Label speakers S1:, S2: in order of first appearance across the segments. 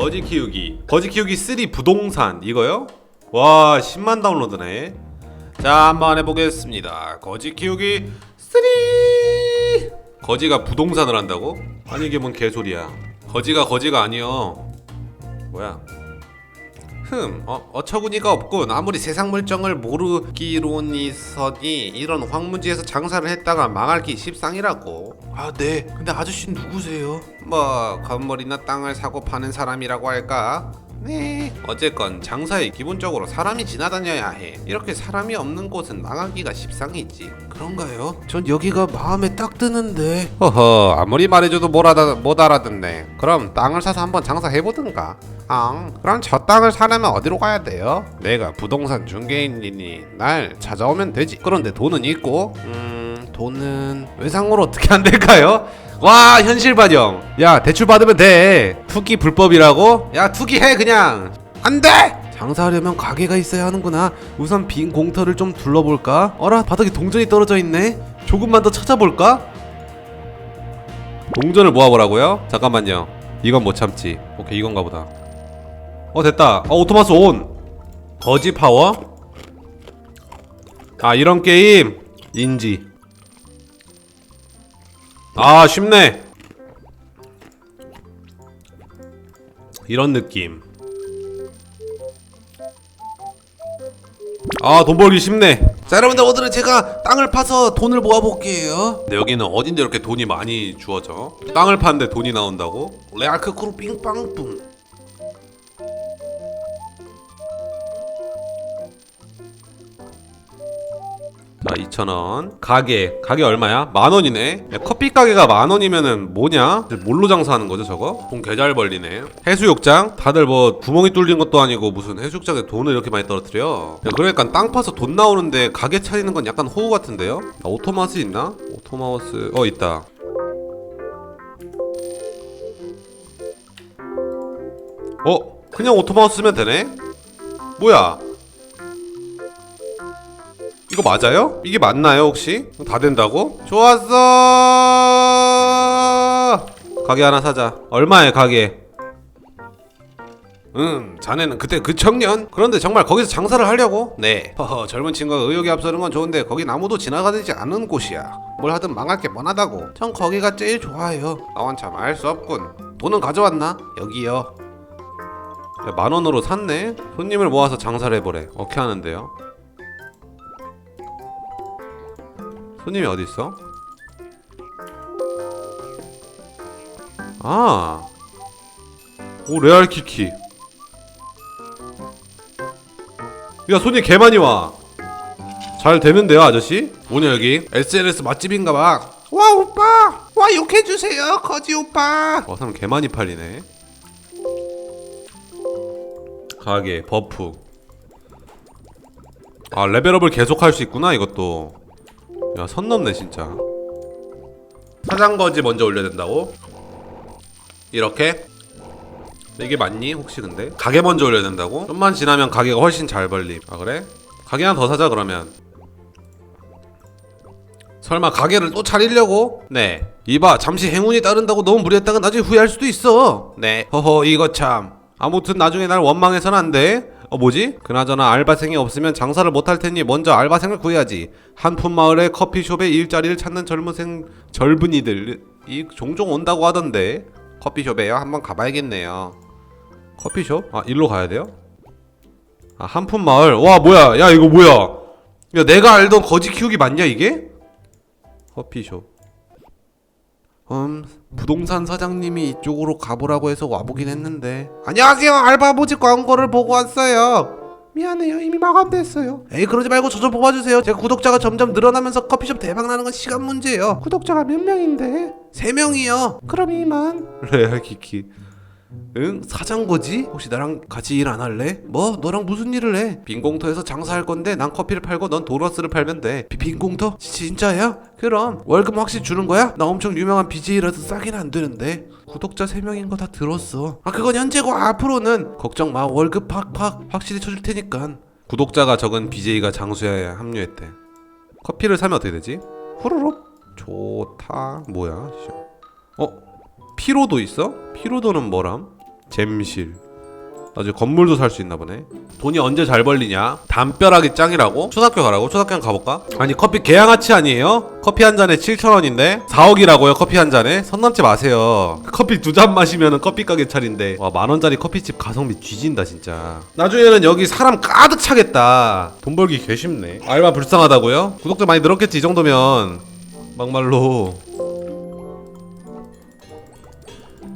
S1: 거지 키우기. 거지 키우기 3 부동산. 이거요? 와 10만 다운로드네. 자 한번 해보겠습니다. 거지 키우기 3 거지가 부동산을 한다고? 아니 이게 뭔 개소리야. 거지가 거지가 아니여 뭐야 흠, 어, 어처구니가 없군. 아무리 세상 물정을 모르기로니서니 이런 황무지에서 장사를 했다가 망할 기 십상이라고.
S2: 아, 네. 근데 아저씨 누구세요?
S1: 뭐 건물이나 땅을 사고 파는 사람이라고 할까? 네. 어쨌건 장사에 기본적으로 사람이 지나다녀야 해. 이렇게 사람이 없는 곳은 망하기가 십상이지.
S2: 그런가요? 전 여기가 마음에 딱 드는데.
S1: 허허, 아무리 말해줘도 못, 알아, 못 알아듣네. 그럼 땅을 사서 한번 장사해보든가. 앙, 그럼 저 땅을 사려면 어디로 가야 돼요? 내가 부동산 중개인이니 날 찾아오면 되지. 그런데 돈은 있고, 음, 돈은 외상으로 어떻게 안 될까요? 와, 현실 반영. 야, 대출 받으면 돼. 투기 불법이라고? 야, 투기해 그냥. 안 돼!
S2: 장사하려면 가게가 있어야 하는구나. 우선 빈 공터를 좀 둘러볼까? 어라, 바닥에 동전이 떨어져 있네. 조금만 더 찾아볼까?
S1: 동전을 모아보라고요? 잠깐만요. 이건 못 참지. 오케이 이건가 보다. 어 됐다. 어 오토마스 온. 거지 파워? 아 이런 게임 인지. 아 쉽네. 이런 느낌. 아 돈 벌기 쉽네.
S2: 자, 여러분들 오늘은 제가 땅을 파서 돈을 모아볼게요.
S1: 근데 여기는 어딘데 이렇게 돈이 많이 주어져? 땅을 파는데 돈이 나온다고?
S2: 레알크 크루 빙빵뿡.
S1: 자 2,000원 가게 가게 얼마야? 만원이네 야, 커피 가게가 만원이면은 뭐냐? 뭘로 장사하는 거죠 저거? 돈 개잘 벌리네 해수욕장? 다들 뭐 구멍이 뚫린 것도 아니고 무슨 해수욕장에 돈을 이렇게 많이 떨어뜨려 야, 그러니까 땅 파서 돈 나오는데 가게 차리는 건 약간 호구 같은데요? 아, 오토마스 있나? 오토마우스 어 있다 어? 그냥 오토마우스 쓰면 되네? 뭐야? 이거 맞아요? 이게 맞나요 혹시? 다 된다고? 좋았어 가게 하나 사자 얼마에 가게? 음 자네는 그때 그 청년? 그런데 정말 거기서 장사를 하려고? 네 허허 젊은 친구가 의욕이 앞서는 건 좋은데 거긴 아무도 지나가지 않는 곳이야 뭘 하든 망할 게 뻔하다고 전 거기가 제일 좋아요 나원 참 알 수 없군 돈은 가져왔나? 여기요 야, 만 원으로 샀네? 손님을 모아서 장사를 해보래 어떻게 하는데요? 손님이 어디 있어? 아, 오 레알 키키. 야 손님 개 많이 와. 잘 되는데요 아저씨? 오늘 여기 SNS 맛집인가봐. 와 오빠, 와 욕해 주세요 거지 오빠. 와 사람 개 많이 팔리네. 가게 버프. 아 레벨업을 계속 할 수 있구나 이것도. 야, 선 넘네 진짜. 사장거지 먼저 올려야 된다고? 이렇게? 이게 맞니? 혹시 근데? 가게 먼저 올려야 된다고? 좀만 지나면 가게가 훨씬 잘 벌림. 아 그래? 가게 하나 더 사자 그러면. 설마 가게를 또 차리려고? 네. 이봐 잠시 행운이 따른다고 너무 무리했다가 나중에 후회할 수도 있어. 네. 허허 이거 참. 아무튼 나중에 날 원망해서는 안 돼. 어 뭐지? 그나저나 알바생이 없으면 장사를 못할 테니 먼저 알바생을 구해야지. 한푼 마을의 커피숍에 일자리를 찾는 젊은생 젊은이들 이 종종 온다고 하던데 커피숍에요. 한번 가봐야겠네요. 커피숍? 아 일로 가야 돼요? 아 한푼 마을. 와 뭐야? 야 이거 뭐야? 야 내가 알던 거지 키우기 맞냐 이게? 커피숍. 음 부동산 사장님이 이쪽으로 가보라고 해서 와보긴 했는데. 안녕하세요. 알바 모집 광고를 보고 왔어요. 미안해요 이미 마감됐어요. 에이 그러지 말고 저 좀 뽑아주세요. 제가 구독자가 점점 늘어나면서 커피숍 대박나는 건 시간 문제예요. 구독자가 몇 명인데? 세 명이요. 그럼 이만. 레알 키키 응? 사장거지? 혹시 나랑 같이 일 안 할래? 뭐? 너랑 무슨 일을 해? 빈공터에서 장사할 건데 난 커피를 팔고 넌 도너스를 팔면 돼 비, 빈공터? 지- 진짜야? 그럼 월급 확실히 주는 거야? 나 엄청 유명한 BJ라서 싸긴 안 되는데 구독자 3명인 거 다 들었어 아 그건 현재고 앞으로는 걱정 마 월급 팍팍 확실히 쳐줄 테니까 구독자가 적은 BJ가 장수야에 합류했대 커피를 사면 어떻게 되지? 후루룩 좋다 뭐야 씨. 어? 피로도 있어? 피로도는 뭐람? 잼실 나중에 건물도 살 수 있나 보네 돈이 언제 잘 벌리냐 담벼락이 짱이라고? 초등학교 가라고? 초등학교 가볼까? 아니 커피 개양아치 아니에요? 커피 한 잔에 7천원인데 4억이라고요 커피 한 잔에? 선 넘지 마세요 커피 두 잔 마시면 커피 가게 차린데 와 만원짜리 커피집 가성비 뒤진다 진짜 나중에는 여기 사람 가득 차겠다 돈 벌기 개 쉽네 알바 불쌍하다고요? 구독자 많이 늘었겠지 이 정도면 막말로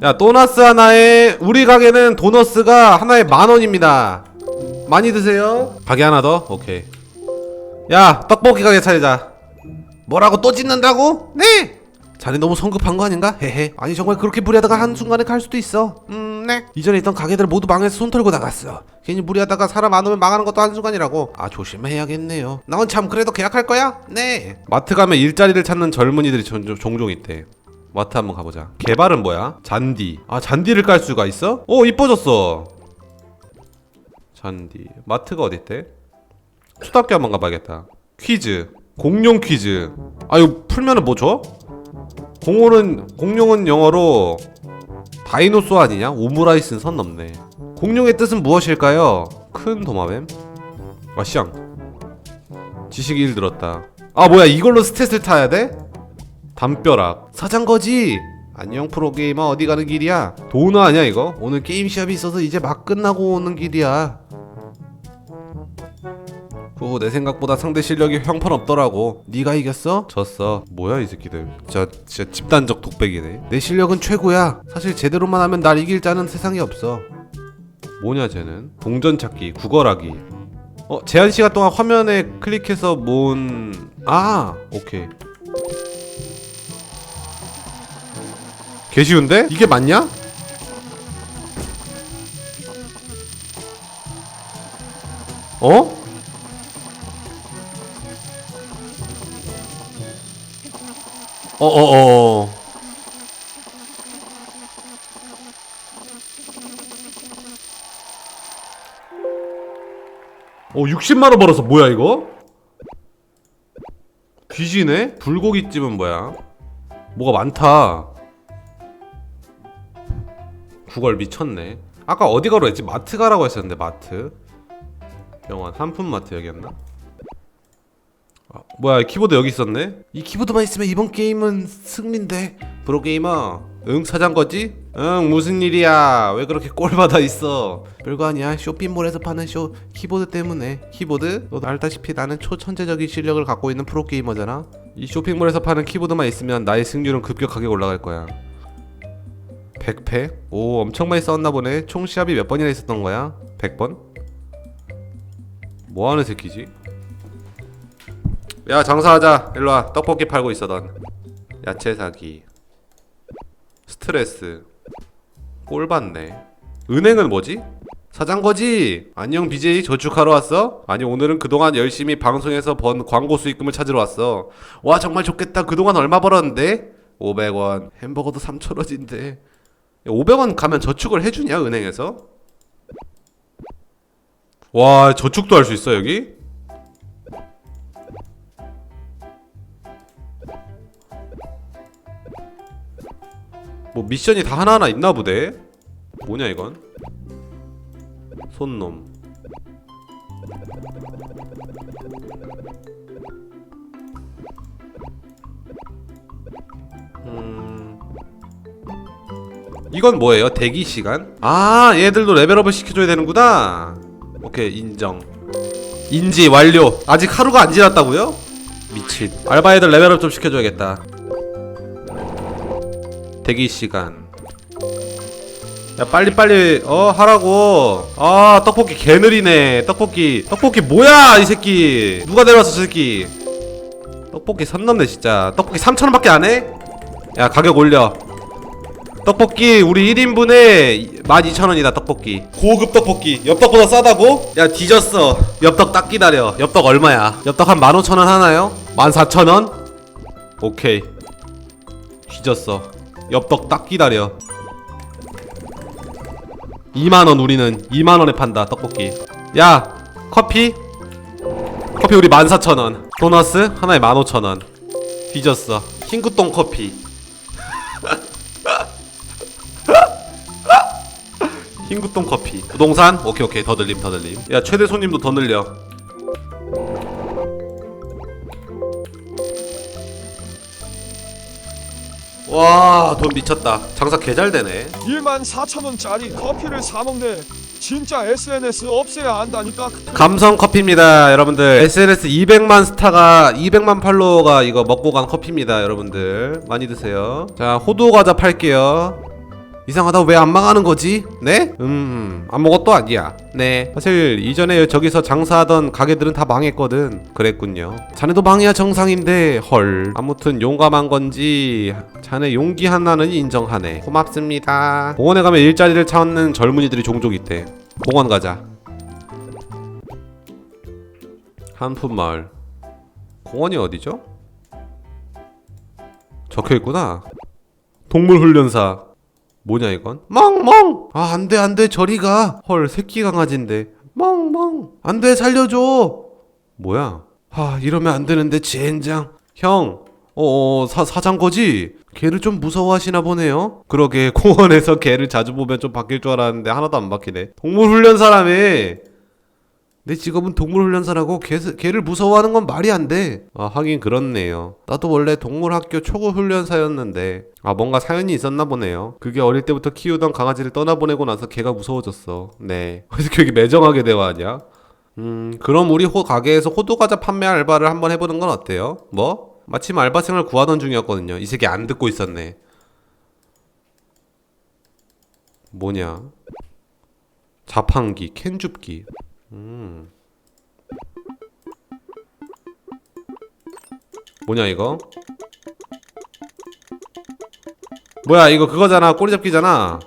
S1: 야 도너스 하나에 우리 가게는 도너스가 하나에 만 원입니다. 많이 드세요. 가게 하나 더. 오케이. 야 떡볶이 가게 차리자. 뭐라고 또 짓는다고? 네.
S2: 자네 너무 성급한 거 아닌가? 헤헤. 아니 정말 그렇게 무리하다가 한순간에 갈 수도 있어.
S1: 음 네.
S2: 이전에 있던 가게들 모두 망해서 손 털고 나갔어. 괜히 무리하다가 사람 안 오면 망하는 것도 한순간이라고. 아 조심해야겠네요. 넌참 그래도 계약할 거야? 네.
S1: 마트 가면 일자리를 찾는 젊은이들이 종종, 종종 있대. 마트 한번 가보자. 개발은 뭐야? 잔디. 아 잔디를 깔 수가 있어? 오 이뻐졌어. 잔디. 마트가 어딨대? 초등학교 한번 가봐야겠다. 퀴즈. 공룡 퀴즈. 아 이거 풀면은 뭐 줘? 공룡은 공룡은 영어로 다이노소 아니냐? 오므라이스는 선 넘네. 공룡의 뜻은 무엇일까요? 큰 도마뱀? 아 시앙. 지식 1 들었다. 아 뭐야 이걸로 스탯을 타야 돼? 담벼락 사장거지? 안녕 프로게이머. 어디 가는 길이야? 도너 아니야 이거?
S2: 오늘 게임 시합이 있어서 이제 막 끝나고 오는 길이야.
S1: 후후 내 생각보다 상대 실력이 형편없더라고.
S2: 네가 이겼어?
S1: 졌어. 뭐야 이 새끼들. 진짜 진짜 집단적 독백이네.
S2: 내 실력은 최고야. 사실 제대로만 하면 날 이길 자는 세상에 없어.
S1: 뭐냐 쟤는? 동전 찾기 구걸하기. 어 제한 시간 동안 화면에 클릭해서 모은 아 오케이 개 쉬운데 이게 맞냐? 어? 어어어 어 60만원 벌었어 뭐야 이거? 귀지네? 불고기집은 뭐야? 뭐가 많다 구걸 미쳤네 아까 어디 가로 했지? 마트 가라고 했었는데 마트 병원 한푼마트 여기였나? 아, 뭐야 키보드 여기 있었네?
S2: 이 키보드만 있으면 이번 게임은 승리인데.
S1: 프로게이머 응 사장거지? 응 무슨 일이야 왜 그렇게 꼴받아 있어
S2: 별거 아니야. 쇼핑몰에서 파는 쇼 키보드 때문에. 키보드? 너도 알다시피 나는 초천재적인 실력을 갖고 있는 프로게이머잖아.
S1: 이 쇼핑몰에서 파는 키보드만 있으면 나의 승률은 급격하게 올라갈 거야 100패? 오 엄청 많이 싸웠나 보네 총 시합이 몇 번이나 있었던 거야? 100번? 뭐하는 새끼지? 야 장사하자 일로와 떡볶이 팔고 있어던 야채 사기 스트레스 꼴 받네 은행은 뭐지? 사장거지 안녕 BJ 저축하러 왔어? 아니 오늘은 그동안 열심히 방송에서 번 광고 수익금을 찾으러 왔어 와 정말 좋겠다 그동안 얼마 벌었는데? 500원 햄버거도 3,000원인데 500원 가면 저축을 해주냐 은행에서? 와 저축도 할 수 있어 여기? 뭐 미션이 다 하나하나 있나 보대 뭐냐 이건 손놈 이건 뭐예요? 대기 시간? 아 얘들도 레벨업을 시켜줘야 되는구나. 오케이 인정. 인지 완료. 아직 하루가 안 지났다고요? 미친. 알바 애들 레벨업 좀 시켜줘야겠다. 대기 시간. 야 빨리빨리 어 하라고. 아 떡볶이 개 느리네. 떡볶이 떡볶이 뭐야 이 새끼? 누가 내려왔어 저 새끼? 떡볶이 선 넘네 진짜. 떡볶이 3천원밖에 안 해? 야 가격 올려 떡볶이 우리 1인분에 12,000원이다 떡볶이. 고급 떡볶이. 엽떡보다 싸다고? 야 뒤졌어. 엽떡 딱 기다려. 엽떡 얼마야? 엽떡 한 15,000원 하나요? 14,000원? 오케이. 뒤졌어. 엽떡 딱 기다려. 2만원 우리는 2만원에 판다 떡볶이. 야 커피? 커피 우리 14,000원. 도너스? 하나에 15,000원. 뒤졌어. 흰구똥 커피 흰구똥 커피. 부동산? 오케이 오케이. 더 늘림 더 늘림. 야 최대 손님도 더 늘려. 와 돈 미쳤다. 장사 개잘 되네.
S3: 1만 4천 원짜리 커피를 사 먹네. 진짜 SNS 없애야 한다니까.
S1: 감성 커피입니다 여러분들. SNS 200만 스타가 200만 팔로워가 이거 먹고 간 커피입니다 여러분들. 많이 드세요. 자 호두 과자 팔게요 이상하다. 왜 안 망하는 거지? 네? 음 아무것도 아니야. 네. 사실 이전에 저기서 장사하던 가게들은 다 망했거든. 그랬군요. 자네도 망해야 정상인데 헐. 아무튼 용감한 건지 자네 용기 하나는 인정하네. 고맙습니다. 공원에 가면 일자리를 찾는 젊은이들이 종종 있대. 공원 가자. 한푼마을. 공원이 어디죠? 적혀있구나. 동물훈련사 뭐냐 이건? 멍멍! 아 안돼 안돼 저리 가 헐 새끼 강아지인데. 멍멍! 안돼 살려줘! 뭐야? 아 이러면 안 되는데 젠장. 형 어어 사, 사장 거지? 개를 좀 무서워하시나 보네요. 그러게 공원에서 개를 자주 보면 좀 바뀔 줄 알았는데 하나도 안 바뀌네. 동물훈련사라며 내 직업은 동물훈련사라고 개, 개를 무서워하는 건 말이 안 돼. 아, 하긴 그렇네요. 나도 원래 동물학교 초급훈련사였는데, 아, 뭔가 사연이 있었나 보네요. 그게 어릴 때부터 키우던 강아지를 떠나보내고 나서 개가 무서워졌어. 네. 어떻게 여기 매정하게 대화하냐? 음, 그럼 우리 호, 가게에서 호두과자 판매 알바를 한번 해보는 건 어때요? 뭐? 마침 알바생을 구하던 중이었거든요. 이 새끼 안 듣고 있었네. 뭐냐? 자판기, 캔 줍기. 뭐냐 이거? 뭐야 이거 그거잖아. 꼬리 잡기잖아.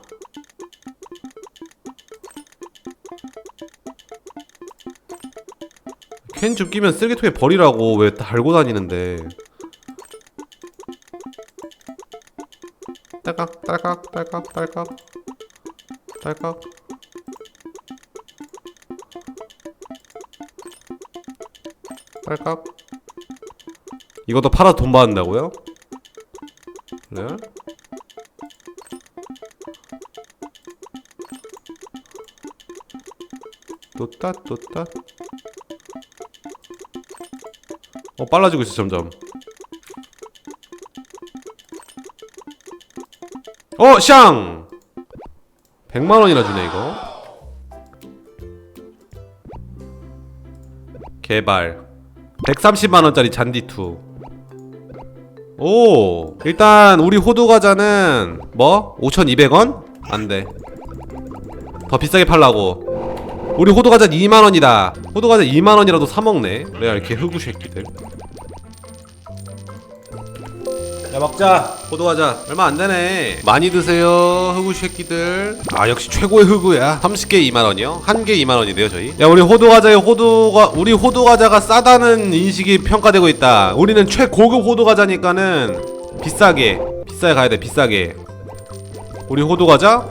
S1: 캔 줍기면 쓰레기통에 버리라고 왜 달고 다니는데. 딸깍 딸깍 딸깍 딸깍. 딸깍 딸깍. 이것도 팔아 돈 받는다고요? 네? 또따 또따. 어 빨라지고 있어 점점. 어 샹! 100만원이나 주네 이거. 개발 130만원짜리 잔디2 오 일단 우리 호두 과자는 뭐? 5,200원? 안돼. 더 비싸게 팔라고. 우리 호두 과자 2만원이다. 호두 과자 2만원이라도 사먹네. 레알 개 흑우 새끼들 야 먹자. 호두 과자. 얼마 안 되네. 많이 드세요 흑우 새끼들. 아 역시 최고의 흑우야. 30개 2만 원이요? 한 개 2만 원인데요 저희. 야 우리 호두 과자의 호두가 우리 호두 과자가 싸다는 인식이 평가되고 있다. 우리는 최고급 호두 과자니까는 비싸게 비싸게 가야 돼 비싸게. 우리 호두 과자?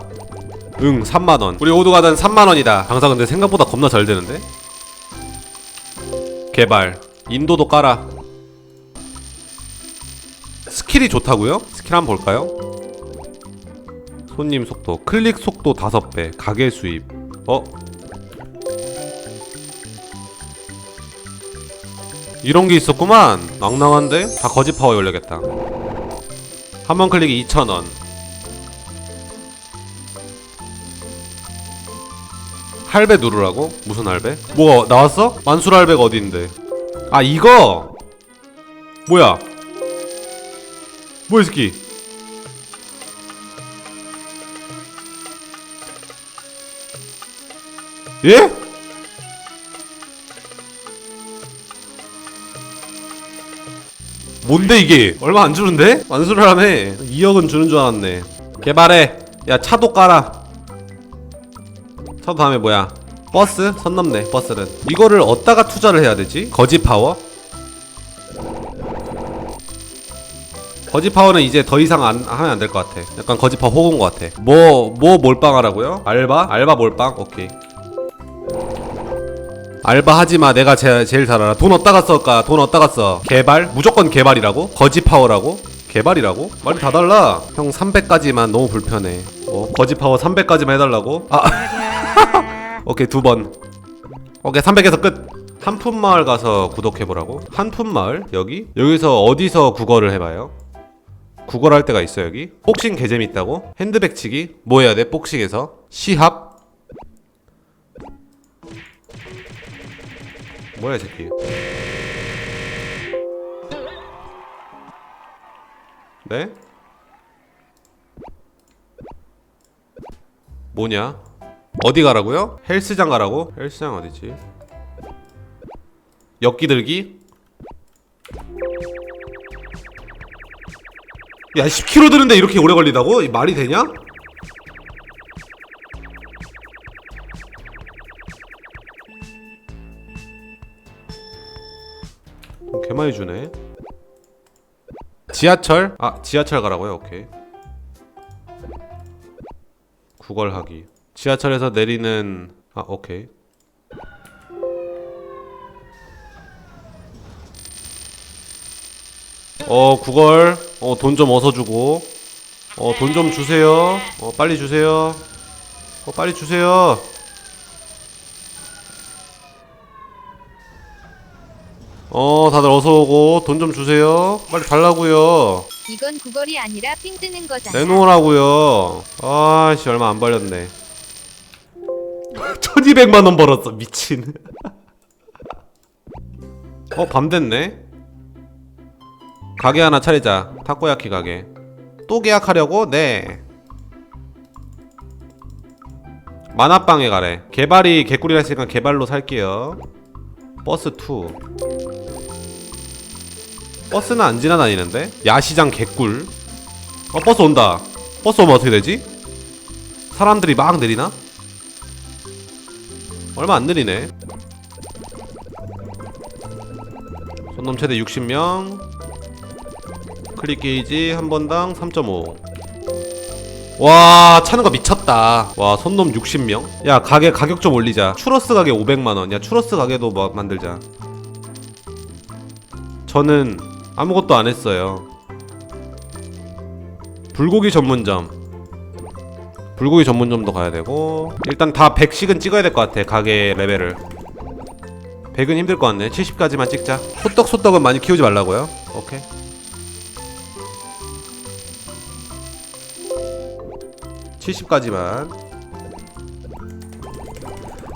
S1: 응 3만 원. 우리 호두 과자는 3만 원이다. 장사 근데 생각보다 겁나 잘 되는데? 개발. 인도도 깔아 스킬이 좋다고요? 스킬 한번 볼까요? 손님 속도, 클릭 속도 5배, 가게 수입. 어? 이런 게 있었구만. 낭낭한데? 다 거짓 파워 열려겠다. 한 번 클릭이 2,000원. 할배 누르라고? 무슨 할배? 뭐가 나왔어? 만술 할배가 어디인데? 아 이거! 뭐야? 뭐야 이 새끼 예? 뭔데 이게 얼마 안 주는데? 만수를 하네 2억은 주는 줄 알았네 개발해 야 차도 깔아 차도 다음에 뭐야 버스? 선 넘네 버스는 이거를 어디다가 투자를 해야 되지? 거지 파워? 거지 파워는 이제 더 이상 안 하면 안 될 것 같아. 약간 거지 파워 호구인 것 같아. 뭐, 뭐 몰빵하라고요? 알바? 알바 몰빵? 오케이. 알바 하지 마. 내가 제, 제일 잘 알아. 돈 어디다가 쓸까? 돈 어디다가 써? 개발? 무조건 개발이라고? 거지 파워라고? 개발이라고? 말이 다 달라. 형 300까지만 너무 불편해. 뭐 거지 파워 300까지만 해달라고? 아 오케이 두번 오케이 300에서 끝 한푼마을 가서 구독해보라고? 한푼마을? 여기? 여기서 어디서 국어를 해봐요? 국어를 할 때가 있어 여기? 복싱 개재미 있다고? 핸드백 치기? 뭐 해야 돼 복싱에서? 시합? 뭐야 이 새끼 네? 뭐냐? 어디 가라고요? 헬스장 가라고? 헬스장 어디지? 엮기들기? 야 10km 드는데 이렇게 오래 걸리다고? 이 말이 되냐? 개 많이 주네 지하철? 아 지하철 가라고요? 오케이 구걸하기 지하철에서 내리는 아 오케이 어 구걸 어 돈 좀 어서 주고. 어 돈 좀 주세요. 어 빨리 주세요. 어 빨리 주세요. 어 다들 어서 오고 돈 좀 주세요. 빨리 달라고요.
S4: 이건 구걸이 아니라 삥 뜨는 거잖아.
S1: 내놓으라고요. 아씨 얼마 안 벌렸네. 1200만 원 벌었어 미친. 어 밤 됐네 가게 하나 차리자. 타코야키 가게. 또 계약하려고? 네. 만화방에 가래. 개발이 개꿀이라 했으니까 개발로 살게요. 버스 2 버스는 안 지나다니는데? 야시장 개꿀. 어 버스 온다. 버스 오면 어떻게 되지? 사람들이 막 내리나? 얼마 안 느리네. 손놈 최대 60명 클릭 게이지 한 번당 3.5 와 차는 거 미쳤다. 와 손놈 60명? 야 가게 가격 좀 올리자. 추러스 가게 500만원. 야 추러스 가게도 뭐 만들자. 저는 아무것도 안 했어요. 불고기 전문점. 불고기 전문점도 가야 되고 일단 다 100씩은 찍어야 될 것 같아 가게 레벨을. 100은 힘들 것 같네. 70까지만 찍자. 소떡 소떡은 많이 키우지 말라고요? 오케이 (70까지만)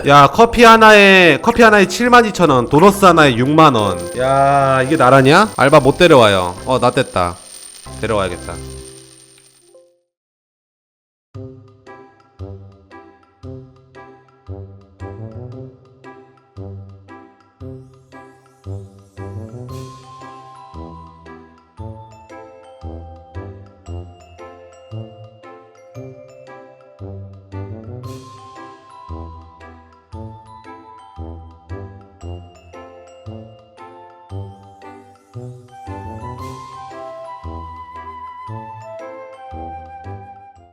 S1: 야 커피 하나에 커피 하나에 72,000원 도너스 하나에 6만원. 야 이게 나라냐? 알바 못 데려와요. 어 나 됐다. 데려와야겠다